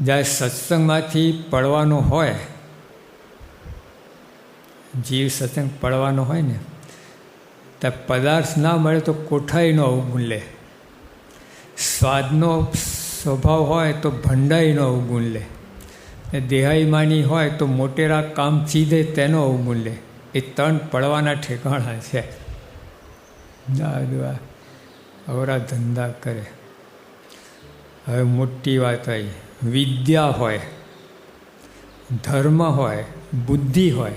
જ્યારે સત્સંગમાંથી પડવાનો હોય, જીવ સત્સંગ પડવાનો હોય ને ત્યાં પદાર્થ ના મળે તો કોઠાઈનો અવગુણ લે. સ્વાદનો સ્વભાવ હોય તો ભંડાઈનો અવગુણ લે. ને દેહાઈમાની હોય તો મોટેરા કામ ચીધે તેનો અવગુણ લે. એ ત્રણ પડવાના ઠેકાણા છે. આ અવરા ધંધા કરે. હવે મોટી વાત આવી. વિદ્યા હોય, ધર્મ હોય, બુદ્ધિ હોય,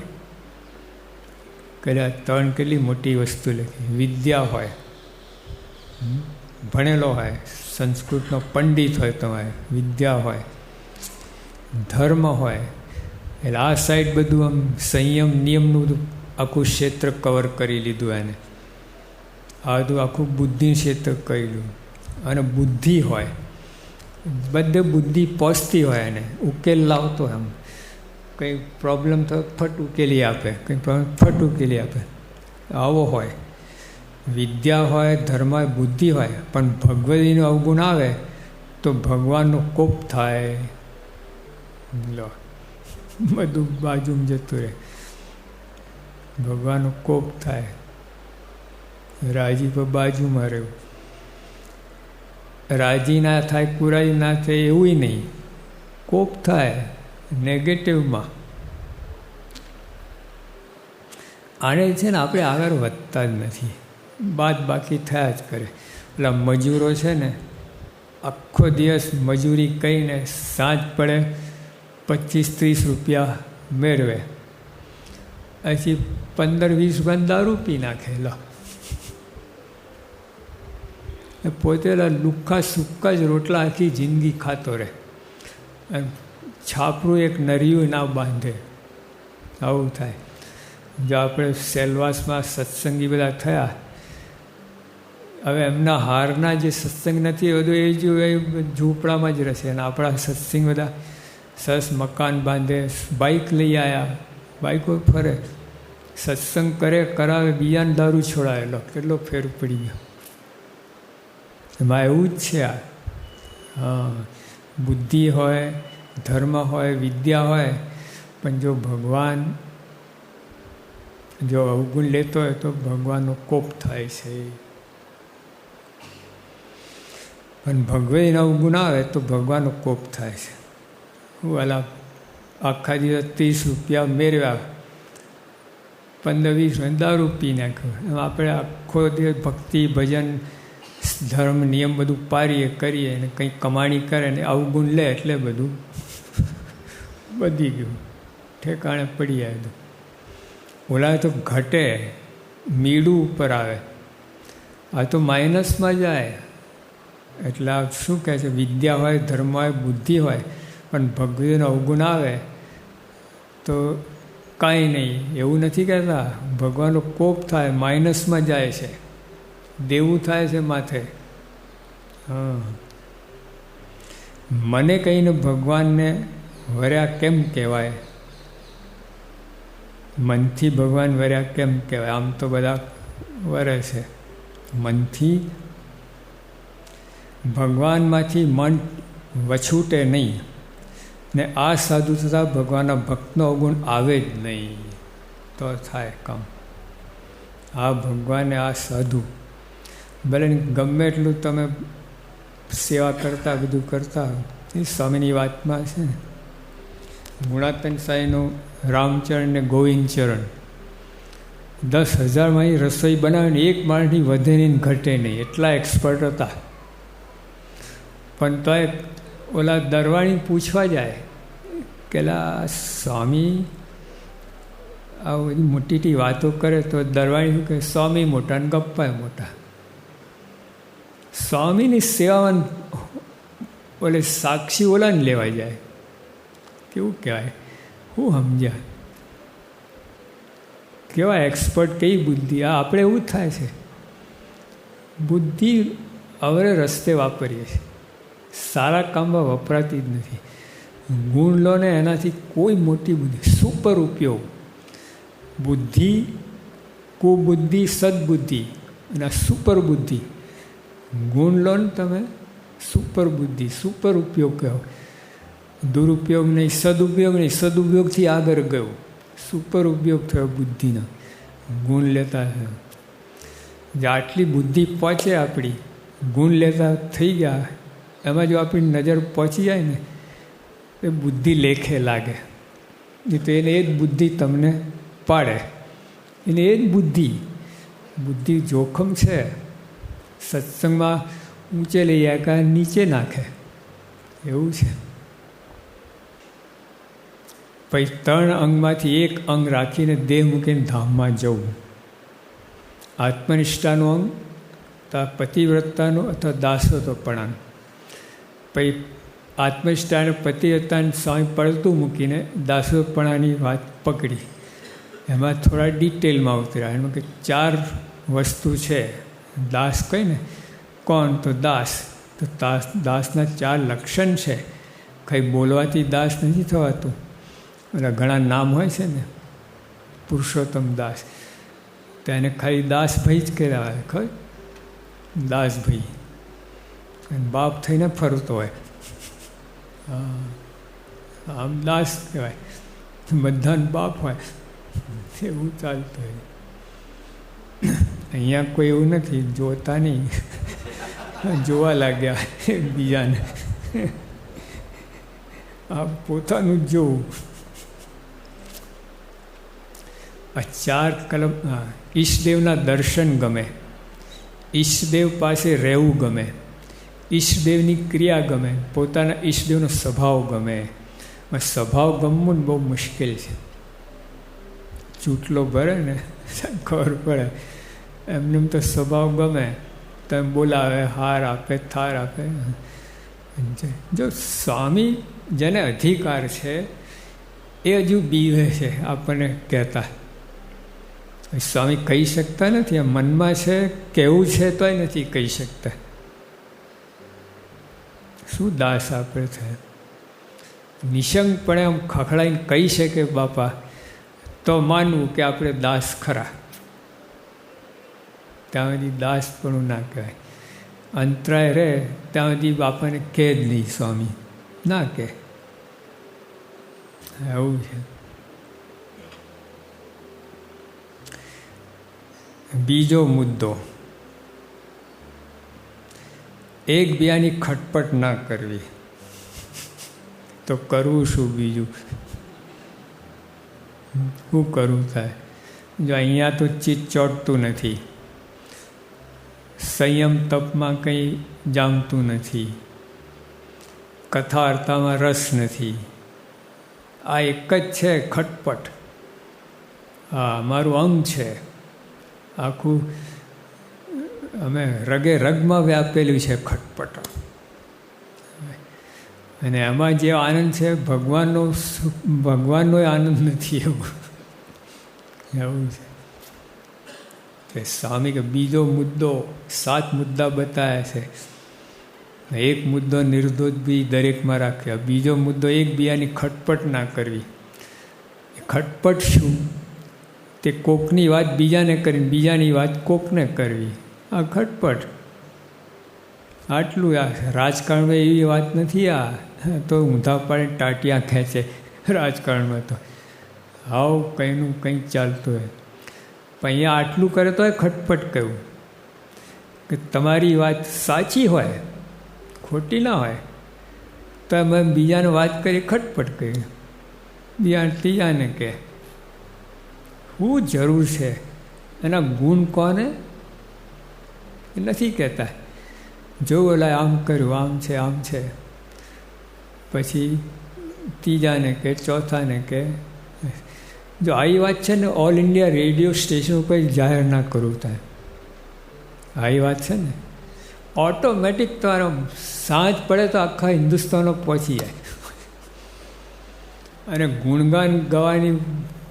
કદાચ ત્રણ કેટલી મોટી વસ્તુ લખી, વિદ્યા હોય ભણેલો હોય, સંસ્કૃતનો પંડિત હોય તમારે, વિદ્યા હોય, ધર્મ હોય, એટલે આ સાઈડ બધું આમ સંયમ, નિયમનું બધું આખું ક્ષેત્ર કવર કરી લીધું એને. આ બધું આખું બુદ્ધિ ક્ષેત્ર કરેલું અને બુદ્ધિ હોય બધે બુદ્ધિ પહોંચતી હોય એને. ઉકેલ લાવતો એમ. કંઈ પ્રોબ્લેમ થયો ફટ ઉકેલી આપે. કંઈ પ્રોબ્લેમ ફટ ઉકેલી આપે. આવો હોય. વિદ્યા હોય, ધર્મ બુદ્ધિ હોય, પણ ભગવદીનો અવગુણ આવે તો ભગવાનનો કોપ થાય. લો. બધું બાજુમાં જતું રહે. ભગવાનનો કોપ થાય. રાજી પર બાજુમાં રહેવું રાજી ના થાય, કુરાઈ ના થાય એવું નહીં. કોપ થાય નેગેટિવમાં આને છે ને આપણે આગળ વધતા જ નથી. બાદ બાકી થયા જ કરે. પેલા મજૂરો છે ને, આખો દિવસ મજૂરી કહીને સાંજ પડે પચીસ ત્રીસ રૂપિયા મેળવે. પછી પંદર વીસ રૂપિયા દારૂ પી નાખે. લો. પોતે લુખ્ખા સુક્કા જ રોટલા આખી જિંદગી ખાતો રહે. અને છાપરું એક નરિયું ના બાંધે. આવું થાય. જો આપણે સેલવાસમાં સત્સંગી બધા થયા, હવે એમના હારના જે સત્સંગ નથી બધું એ જો એ ઝૂંપડામાં જ રહેશે. અને આપણા સત્સંગ બધા સરસ મકાન બાંધે બાઇક લઈ આવ્યા બાઇકો ફરે. સત્સંગ કરે, કરાવે, બિયાન દારૂ છોડાયેલો. કેટલો ફેર પડી ગયો. એમાં એવું જ છે. આ બુદ્ધિ હોય, ધર્મ હોય, વિદ્યા હોય, પણ જો ભગવાન જો અવગુણ લેતો હોય તો ભગવાનનો કોપ થાય છે પણ ભગવાન અવગુણ આવે તો ભગવાનનો કોપ થાય છે. હું અલા આખા દિવસ ત્રીસ રૂપિયા મેળવ્યા. પંદર વીસ દારૂ પી નાખ્યો. આપણે આખો દિવસ ભક્તિ, ભજન ધર્મ, નિયમ બધું પારીએ કરીએ અને કંઈક કમાણી કરે ને અવગુણ લે એટલે બધું વધી ગયું. ઠેકાણે પડી આવ્યું ઓલા તો ઘટે, મીડું ઉપર આવે. આ તો માઇનસમાં જાય. એટલે આ શું કહે છે? વિદ્યા હોય, ધર્મ હોય, બુદ્ધિ હોય, પણ ભગવાન અવગુણ આવે તો કાંઈ નહીં. એવું નથી કહેતા. ભગવાનનો કોપ થાય, માઇનસમાં જાય છે. દેવું થાય છે માથે. હા. મને કહીને ભગવાનને વર્યા કેમ કહેવાય? મનથી ભગવાન વર્યા કેમ કહેવાય? આમ તો બધા વરે છે. મનથી ભગવાનમાંથી મન વછૂટે નહીં. ને આ સાધુ થતાં ભગવાનના ભક્તનો અવગુણ આવે જ નહીં. તો થાય કામ. આ ભગવાને આ સાધુ ભલે ગમે એટલું તમે સેવા કરતા, બધું કરતા એ સ્વામીની વાતમાં છે. ને ગુણાતન સાંઈનું રામચરણ ને ગોવિંદચરણ દસ હજારમાં એ રસોઈ બનાવીને એક માણસની વધે નહીં ઘટે નહીં. એટલા એક્સપર્ટ હતા. પણ તોય ઓલા દરવાણી પૂછવા જાય કે સ્વામી આ બધી મોટી મોટી વાતો કરે તો દરવાણી શું કહે? સ્વામી મોટા ને ગપ્પા મોટા. સ્વામીની સેવામાં ઓલે સાક્ષી ઓલાને લેવાઈ જાય કેવું કહેવાય હું સમજ્યા કેવા એક્સપર્ટ કઈ બુદ્ધિ આ આપણે એવું જ થાય છે બુદ્ધિ અવરે રસ્તે વાપરીએ છીએ સારા કામમાં વપરાતી જ નથી ગુણ લો ને એનાથી કોઈ મોટી બુદ્ધિ સુપર ઉપયોગ બુદ્ધિ કુબુદ્ધિ સદબુદ્ધિ અને સુપર બુદ્ધિ ગુણ લો ને તમે. સુપર બુદ્ધિ, સુપર ઉપયોગ કહો. દુરુપયોગ નહીં, સદુપયોગ નહીં, સદુપયોગથી આગળ ગયો. સુપર ઉપયોગ થયો બુદ્ધિનો. ગુણ લેતા થયો. જે આટલી બુદ્ધિ પહોંચે આપણી, ગુણ લેતા થઈ ગયા, એમાં જો આપણી નજર પહોંચી જાય ને, એ બુદ્ધિ લેખે લાગે. નહીં તો એને એ જ બુદ્ધિ તમને પાડે. એને એ જ બુદ્ધિ. બુદ્ધિ જોખમ છે. સત્સંગમાં ઊંચે લઈ જાય કાં નીચે નાખે. એવું છે. પછી ત્રણ અંગમાંથી એક અંગ રાખીને દેહ મૂકીને ધામમાં જવું. આત્મનિષ્ઠાનું અંગ અથવા પતિવ્રતાનું અથવા દાસોતોપણાનું પછી આત્મનિષ્ઠા અને પતિવ્રતાને સ્વામી પડતું મૂકીને દાસોપણાની વાત પકડી. એમાં થોડા ડિટેલમાં ઉતર્યા. એમાં કે ચાર વસ્તુ છે. દાસ કહે ને? કોણ તો દાસ? તો દાસ દાસના ચાર લક્ષણ છે. કંઈ બોલવાથી દાસ નથી થવાતું. બધા ઘણા નામ હોય છે ને. પુરુષોત્તમ દાસ. તો એને ખાલી દાસભાઈ જ કહેવાય ખબર? દાસભાઈ. અને બાપ થઈને ફરતો હોય. આમ દાસ કહેવાય. બધાને બાપ હોય. એવું ચાલતું હોય. અહીંયા કોઈ એવું નથી, જોતા નહીં. જોવા લાગ્યા બીજાને. આ પોતાનું જ જોવું. આ ચાર કલમ ઈષ્ટદેવના દર્શન ગમે. ઈષ્ટદેવ પાસે રહેવું ગમે. ઈષ્ટદેવની ક્રિયા ગમે. પોતાના ઈષ્ટદેવનો સ્વભાવ ગમે. સ્વભાવ ગમવું ને બહુ મુશ્કેલ છે. ચૂંટલો ભરે ને, ખબર પડે. એમને તો સ્વભાવ ગમે. તમે બોલાવે, હાર આપે, થાર આપે. જો સ્વામી જેને અધિકાર છે, એ હજુ બીવે છે, આપણને કહેતા. સ્વામી કહી શકતા નથી, આ મનમાં છે, કેવું છે તોય નથી કહી શકતા. શું દાસ આપણે થાય નિશંકપણે આમ ખખડાઈને કહી શકે બાપા, તો માનવું કે આપણે દાસ ખરા. ત્યાં સુધી દાસ પણ ના કહેવાય. અંતરાય રહે ત્યાં સુધી બાપાને કહે જ નહીં સ્વામી. ના કહે. એવું છે. બીજો મુદ્દો. એકબીજાની ખટપટ ના કરવી. તો કરવું શું બીજું? શું કરવું થાય? જો અહીંયા તો ચીજ ચોટતું નથી. સંયમ તપમાં કંઈ જામતું નથી. કથા વાર્તામાં રસ નથી. આ એક જ છે ખટપટ. હા, મારું અંગ છે. આખું, અમે રગે રગમાં વ્યાપેલું છે ખટપટ. અને એમાં જે આનંદ છે, ભગવાનનો ભગવાનનો આનંદ નથી એવું. એવું છે. કે સ્વામી કે બીજો મુદ્દો સાત મુદ્દા બતાવ્યા છે. એક મુદ્દો નિર્દોષ બી દરેકમાં રાખ્યો બીજો મુદ્દો એક બીજાની ખટપટ ના કરવી. ખટપટ શું? તે કોકની વાત બીજાને કરીને બીજાની વાત કોકને કરવી. આ ખટપટ. આટલું આ રાજકારણમાં એવી વાત નથી આ. તો ઊંધા પાડે ટાટિયા ખેંચે રાજકારણમાં તો. હાવ કંઈનું કંઈક ચાલતું હોય. પણ અહીંયા આટલું કરે તો ખટપટ કહ્યું કે તમારી વાત સાચી હોય, ખોટી ના હોય, તો અમે બીજાને વાત કરી ખટપટ કહી. બીજા ત્રીજાને કે શું જરૂર છે? એના ગુણ કોને? એ નથી કહેતા. જો ઓલા આમ કર્યું, આમ છે આમ છે. પછી ત્રીજાને કે ચોથાને કે જો આવી વાત છે ને ઓલ ઇન્ડિયા રેડિયો સ્ટેશન ઉપર જાહેર ના કરવું થાય. આવી વાત છે ને ઓટોમેટિક તમારો સાંજ પડે તો આખા હિન્દુસ્તાનો પહોંચી જાય. અને ગુણગાન ગવાની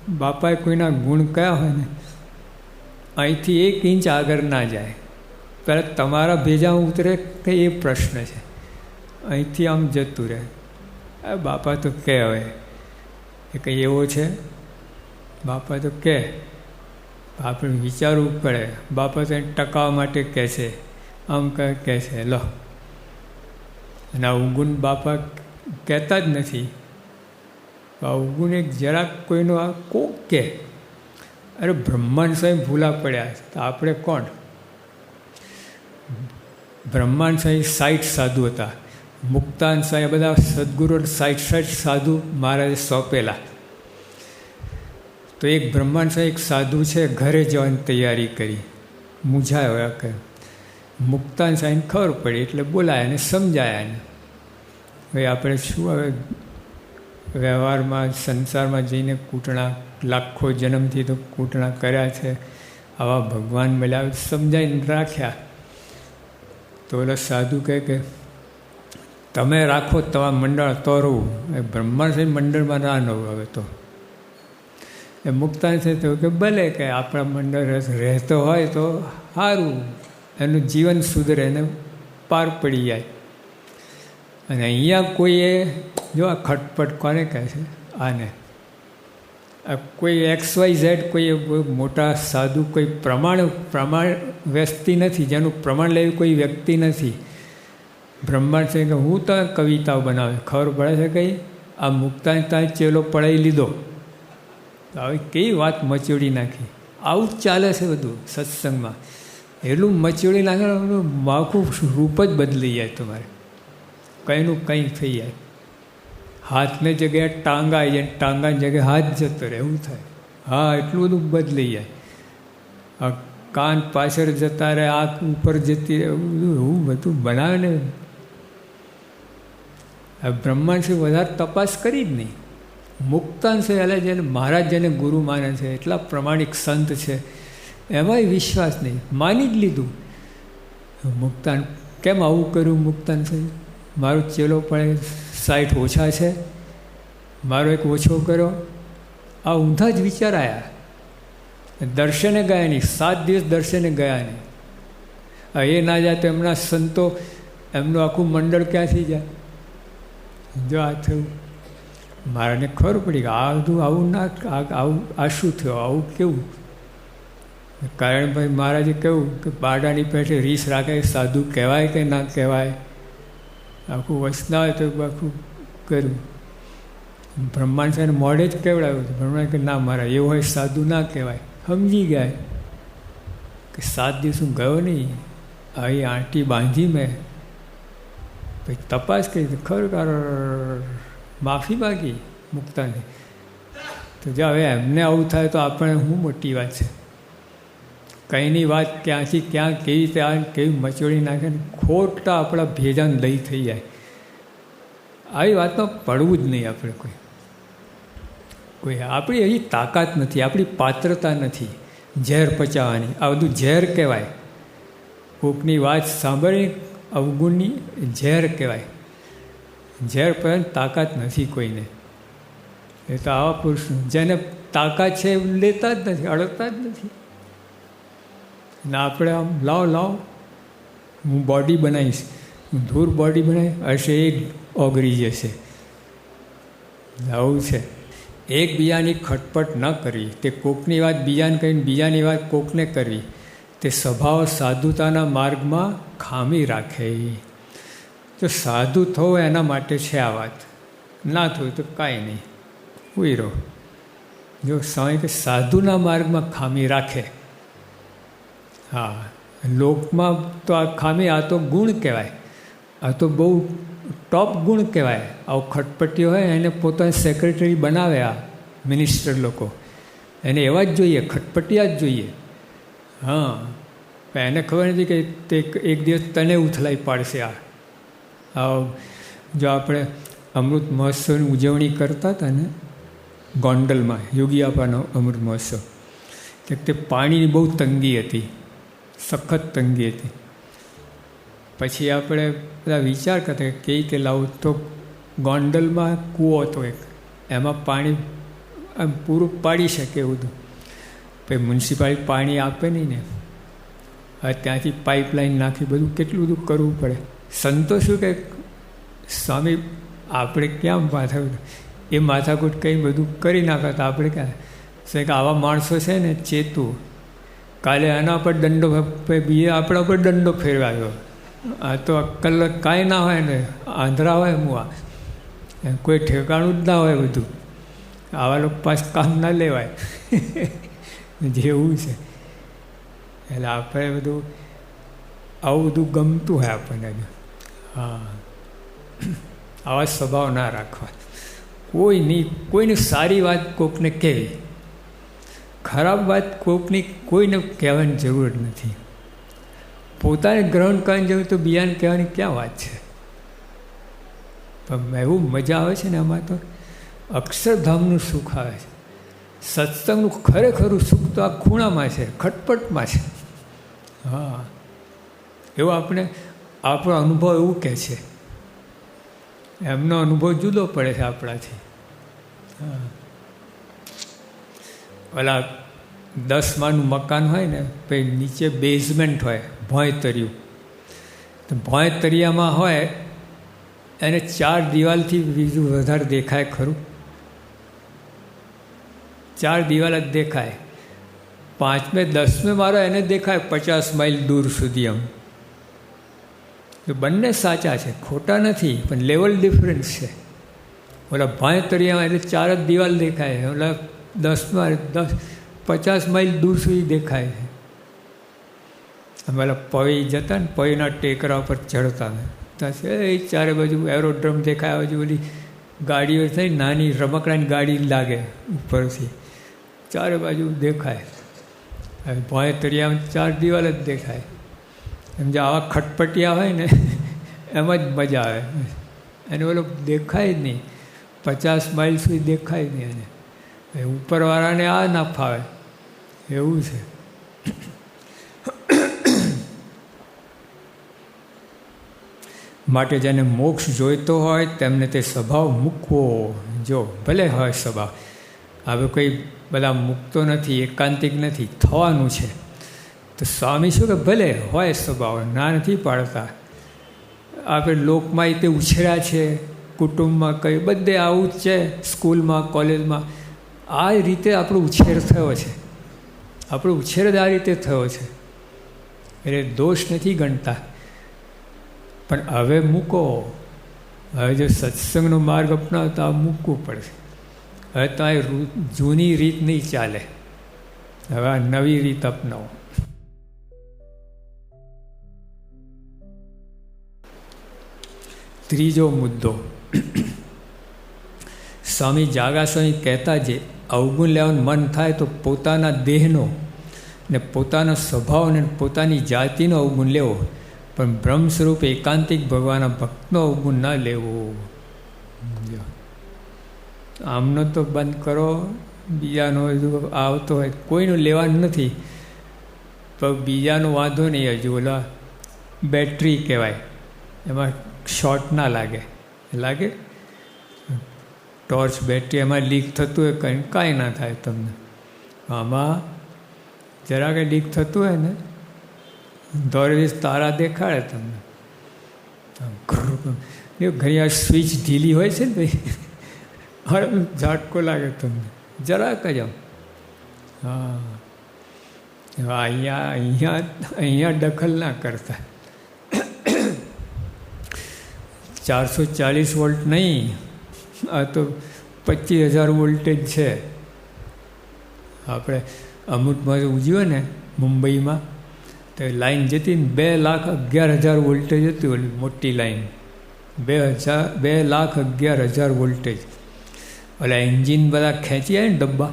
બાપાએ કોઈના ગુણ કયા હોય ને, અહીંથી એક ઇંચ આગળ ના જાય. પહેલાં તમારા ભેજા ઉતરે કે એ પ્રશ્ન છે. અહીંથી આમ જતું રહે. બાપા તો કે હવે એ કંઈ એવો છે? બાપા તો કહે આપણે વિચારવું પડે. બાપા તો ટકાવવા માટે કહે છે. આમ કહે કહે છે, લો. અને આ ઉગુન બાપા કહેતા જ નથી. આ ઉગુન એક જરાક કોઈનો આ કોક કહે, અરે બ્રહ્માંડ સ્વયં ભૂલા પડ્યા તો આપણે કોણ? બ્રહ્માંડ સ્વયં સાઠ સાધુ હતા. મુક્તાન સ્વાય બધા સદગુરુ સાઠ સાઠ સાધુ મહારાજે સોંપેલા. તો એક બ્રહ્માંડ એક સાધુ છે, ઘરે જવાની તૈયારી કરી. મૂંઝાયો કે મુક્તાન સાહેબ ખબર પડી, એટલે બોલાયા અને સમજાયા એને. ભાઈ આપણે શું હવે? વ્યવહારમાં, સંસારમાં જઈને કૂટણા, લાખો જન્મથી તો કૂટણા કર્યા છે. આવા ભગવાન મળ્યા સમજાવીને રાખ્યા. તો ઓલા સાધુ કહે કે, તમે રાખો, તમારા મંડળ તો રહું એ બ્રહ્માંડ સાહેબ મંડળમાં ના રહું હવે તો. એ મુક્તાન છે તો કે ભલે કે આપણા મંડળ રસ રહેતો હોય તો સારું એનું જીવન સુધરે એને પાર પડી જાય. અને અહીંયા કોઈએ, જો આ ખટપટ કોને કહે છે? આને. કોઈ એક્સ વાય ઝેડ કોઈ મોટા સાધુ કોઈ પ્રમાણ પ્રમાણ વ્યક્તિ નથી, જેનું પ્રમાણ લેવું કોઈ વ્યક્તિ નથી. બ્રહ્માંડ છે કે હું તો કવિતાઓ બનાવે. ખબર પડે છે કંઈ? આ મુક્તાને ત્યાં ચેલો પડાવી લીધો. હવે કેવી વાત મચોડી નાખી? આવું જ ચાલે છે બધું સત્સંગમાં. એટલું મચોડી નાખે માખું રૂપ જ બદલી જાય તમારે. કંઈનું કંઈ થઈ જાય. હાથને જગ્યાએ ટાંગા આવી જાય, ટાંગાની જગ્યાએ હાથ જતો રહે, એવું થાય. હા, એટલું બધું બદલી જાય. કાન પાછળ જતા રહે, આંખ ઉપર જતી રહે, એવું બધું બનાવે ને. બ્રહ્માંડ વધારે તપાસ કરી જ નહીં. મુક્તાન છે એટલે જેને મહારાજ જેને ગુરુ માને છે, એટલા પ્રમાણિક સંત છે. એમાંય વિશ્વાસ નહીં. માની જ લીધું. મુક્તાન, કેમ આવું કર્યું મુક્તાન છે? મારો ચેલો પણ સાઠ ઓછા છે. મારો એક ઓછો કર્યો. આ ઊંધા જ વિચાર આવ્યા દર્શને ગયા નહીં. સાત દિવસ દર્શને ગયા નહીં. એ ના જાય તો એમના સંતો, એમનું આખું મંડળ ક્યાંથી જાય? જો આ થયું. મારાને ખબર પડી કે આ બધું આવું ના આવું આ શું થયું? આવું કેવું? કારણ ભાઈ મહારાજે કહ્યું કે બાડાની પેઠે રીસ રાખે, સાધુ કહેવાય કે ના કહેવાય? આખું વસના હોય તો આખું કર્યું. બ્રહ્માંડ સાહેબ મોડે જ કેવડાવ્યું હતું. બ્રહ્માંડ કે ના મારા એવું હોય સાધુ ના કહેવાય. સમજી ગયા. કે સાત દિવસ હું ગયો નહીં. આવી આંટી બાંધી મેં. પછી તપાસ કરી. ખબર ખરેખર માફી માગી મુક્તાની. તો જો હવે એમને આવું થાય તો આપણે શું મોટી વાત છે? કંઈની વાત ક્યાંથી ક્યાં કેવી રીતે આવે કેવી મચોળી નાખે ને ખોટા આપણા ભેજાન લઈ થઈ જાય. આવી વાતમાં પડવું જ નહીં આપણે કોઈ. કોઈ આપણી એવી તાકાત નથી, આપણી પાત્રતા નથી, ઝેર પચાવવાની. આ બધું ઝેર કહેવાય. કોકની વાત સાંભળી અવગુણની ઝેર કહેવાય. ઝેર પણ તાકાત નથી કોઈને. એ તો આવા પુરુષ જેને તાકાત છે એ લેતા જ નથી, અડકતા જ નથી. ને આપણે આમ, લાવ લાવ, હું બોડી બનાવીશ. હું ધૂર બોડી બનાવી હશે એ ઓગરી જશે. આવું છે. એકબીજાની ખટપટ ન કરવી. તે કોકની વાત બીજાને કરીને બીજાની વાત કોકને કરવી. તે સ્વભાવ સાધુતાના માર્ગમાં ખામી રાખે. તો સાધુ થવો એના માટે છે આ વાત. ના થયું તો કાંઈ નહીં. ઉયરો જો સ્વામી કે સાધુના માર્ગમાં ખામી રાખે, હા, લોકમાં તો આ ખામી, આ તો ગુણ કહેવાય. આ તો બહુ ટોપ ગુણ કહેવાય. આવું ખટપટીઓ હોય એને પોતાને સેક્રેટરી બનાવે આ મિનિસ્ટર લોકો. એને એવા જ જોઈએ, ખટપટિયા જ જોઈએ. હા એને ખબર નથી કે તે એક દિવસ તને ઉથલાઈ પાડશે આ. જો આપણે અમૃત મહોત્સવની ઉજવણી કરતા હતા ને, ગોંડલમાં યોગી આપાનો અમૃત મહોત્સવ, કે તે પાણીની બહુ તંગી હતી, સખત તંગી હતી. પછી આપણે બધા વિચાર કરતા કે કઈ રીતે લાવું, તો ગોંડલમાં કૂવો હતો એક, એમાં પાણી આમ પૂરું પાડી શકે એવું હતું. પછી મ્યુનિસિપાલિટી પાણી આપે નહીં ને, હવે ત્યાંથી પાઇપલાઇન નાખી બધું કેટલું બધું કરવું પડે. સંતો શું કે સ્વામી, આપણે ક્યાં માથાકૂટ એ માથાકૂટ કંઈ બધું કરી નાખતા આપણે ક્યાં? શું કે આવા માણસો છે ને, ચેતું. કાલે એના પર દંડો બીજે આપણા પર દંડો ફેરવાયો. આ તો અક્કલ કાંઈ ના હોય ને, આંધળા હોય એમ કોઈ ઠેકાણું જ ના હોય બધું. આવા લોકો પાસ કામ ના લેવાય. જેવું છે. એટલે આપણે બધું આવું બધું ગમતું હોય આપણને. આવા સ્વભાવ ના રાખવા. કોઈની કોઈની સારી વાત કોકને કહેવી ખરાબ વાત કોકની, કોઈને કહેવાની જરૂર નથી. પોતાને ગ્રહણ કરવાની જરૂર તો બીજાને કહેવાની ક્યાં વાત છે? પણ એવું મજા આવે છે ને આમાં તો? અક્ષરધામનું સુખ આવે છે. સત્સંગનું ખરેખરું સુખ તો આ ખૂણામાં છે, ખટપટમાં છે. હા. એવો આપણે આપણો અનુભવ એવું કહે છે. એમનો અનુભવ જુદો પડે છે આપણાથી. ઓલા દસ માનું મકાન હોય ને, પછી નીચે બેઝમેન્ટ હોય, ભોંયતરિયું. તો ભોંયતરિયામાં હોય, એને ચાર દિવાલથી બીજું વધારે દેખાય ખરું. ચાર દિવાલ જ દેખાય. પાંચમે, દસમે મારો એને દેખાય પચાસ માઇલ દૂર સુધી એમ. તો બંને સાચા છે, ખોટા નથી, પણ લેવલ ડિફરન્સ છે. ઓલા ભાંયતરિયામાં એટલે ચાર જ દિવાલ દેખાય ઓલા દસમાં, દસ, પચાસ માઇલ દૂર સુધી દેખાય છે. અમે ઓલા જતા ને પવીના ટેકરા પર ચડતા ત્યાં એ ચારે બાજુ એરોડ્રમ દેખાય બાજુ ઓલી ગાડીઓ થઈ નાની રમકડાની ગાડી લાગે ઉપરથી. ચારે બાજુ દેખાય. હવે ભાંય તરિયામાં ચાર દિવાલ જ દેખાય. એમ જે આવા ખટપટિયા હોય ને, એમાં જ મજા આવે. એને ઓલો દેખાય જ નહીં. પચાસ માઇલ સુધી દેખાય જ નહીં એને. ઉપરવાળાને આ ના ફાવે. એવું છે. માટે જેને મોક્ષ જોઈતો હોય, તેમને તે સ્વભાવ મૂકવો. જો, ભલે હોય સ્વભાવ. હવે કોઈ બધા મૂકતો નથી, એકાંતિક નથી, થવાનું છે. તો સ્વામી શું કે, ભલે, હોય સ્વભાવ, ના નથી પાડતા. આપણે લોકમાં તે ઉછેર્યા છે, કુટુંબમાં કઈ, બધે આવું જ છે, સ્કૂલમાં, કોલેજમાં. આ રીતે આપણો ઉછેર થયો છે. આપણો ઉછેર આ રીતે થયો છે. એટલે દોષ નથી ગણતા. પણ હવે મૂકો. હવે જો સત્સંગનો માર્ગ અપનાવતા મૂકવું પડશે. હવે તો આ જૂની રીત નહીં ચાલે. હવે આ નવી રીત અપનાવો. ત્રીજો મુદ્દો. સ્વામી જાગા સ્વામી કહેતા જે અવગુણ લેવાનું મન થાય તો પોતાના દેહનો ને પોતાનો સ્વભાવ અને પોતાની જાતિનો અવગુણ લેવો. પણ બ્રહ્મ સ્વરૂપ એકાંતિક ભગવાનના ભક્તનો અવગુણ ન લેવો. આમનો તો બંધ કરો, બીજાનો આવતો હોય, કોઈનું લેવાનું નથી. પણ બીજાનો વાંધો નહીં હજુ, ઓલા બેટરી કહેવાય. એમાં શોર્ટ ના લાગે. લાગે? ટોર્ચ બેટરી એમાં લીક થતું હોય, કંઈ કાંઈ ના થાય તમને. આમાં જરા કંઈ લીક થતું હોય ને દોરવીસ તારા દેખાડે તમને. ઘણી વાર સ્વિચ ઢીલી હોય છે ને ભાઈ હવે ઝાટકો લાગે તમને. જરાક જ આમ. હા, અહીંયા અહીંયા અહીંયા દખલ ના કરતા. ચારસો ચાલીસ વોલ્ટ નહીં, આ તો પચીસ હજાર વોલ્ટેજ છે. આપણે અમૃતમાં ઉજવ્યો ને મુંબઈમાં, તો લાઈન જતી ને બે લાખ અગિયાર હજાર વોલ્ટેજ હતી ઓલી મોટી લાઈન. બે હજાર, બે લાખ અગિયાર હજાર વોલ્ટેજ. ઓલા એન્જિન બધા ખેંચી આવે ને ડબ્બા,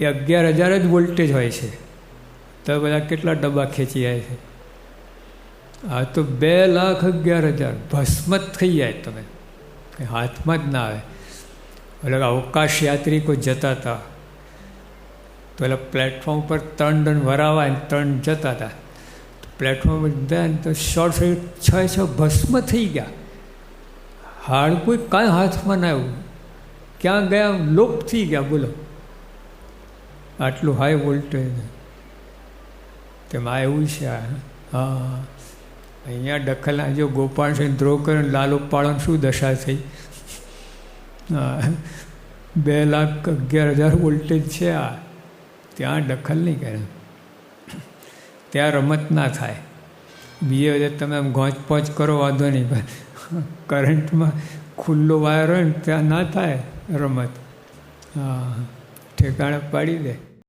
એ અગિયાર હજાર જ વોલ્ટેજ હોય છે. તો બધા કેટલા ડબ્બા ખેંચી આવે છે? આ તો બે લાખ અગિયાર હજાર. ભસ્મ જ થઈ જાય તમે. કંઈ હાથમાં જ ના આવે. એટલે અવકાશ યાત્રિકો જતા હતા. તો એટલે પ્લેટફોર્મ પર ત્રણ દંડ વરાવાય ને ત્રણ જતા હતા. પ્લેટફોર્મ પર ગયા ને તો શોર્ટ સર્કિટ છ છ ભસ્મ થઈ ગયા. હાડ કોઈ કાંઈ હાથમાં ના આવ્યું. ક્યાં ગયા? લોપ થઈ ગયા. બોલો. આટલું હાઈ વોલ્ટેજ તેમાં એવું છે હા. અહીંયા દખલના જો ગોપાલ સિંહ કર્યો કરે લાલુ પાળન શું દશા થઈ? બે લાખ અગિયાર હજાર વોલ્ટેજ છે આ. ત્યાં દખલ નહીં કરે. ત્યાં રમત ના થાય. બીજે વખતે તમે આમ ગોંચપોંચ કરો, વાંધો નહીં. પણ કરંટમાં ખુલ્લો વાયર હોય ને ત્યાં ના થાય રમત. હા. ઠેકાણે પાડી દે.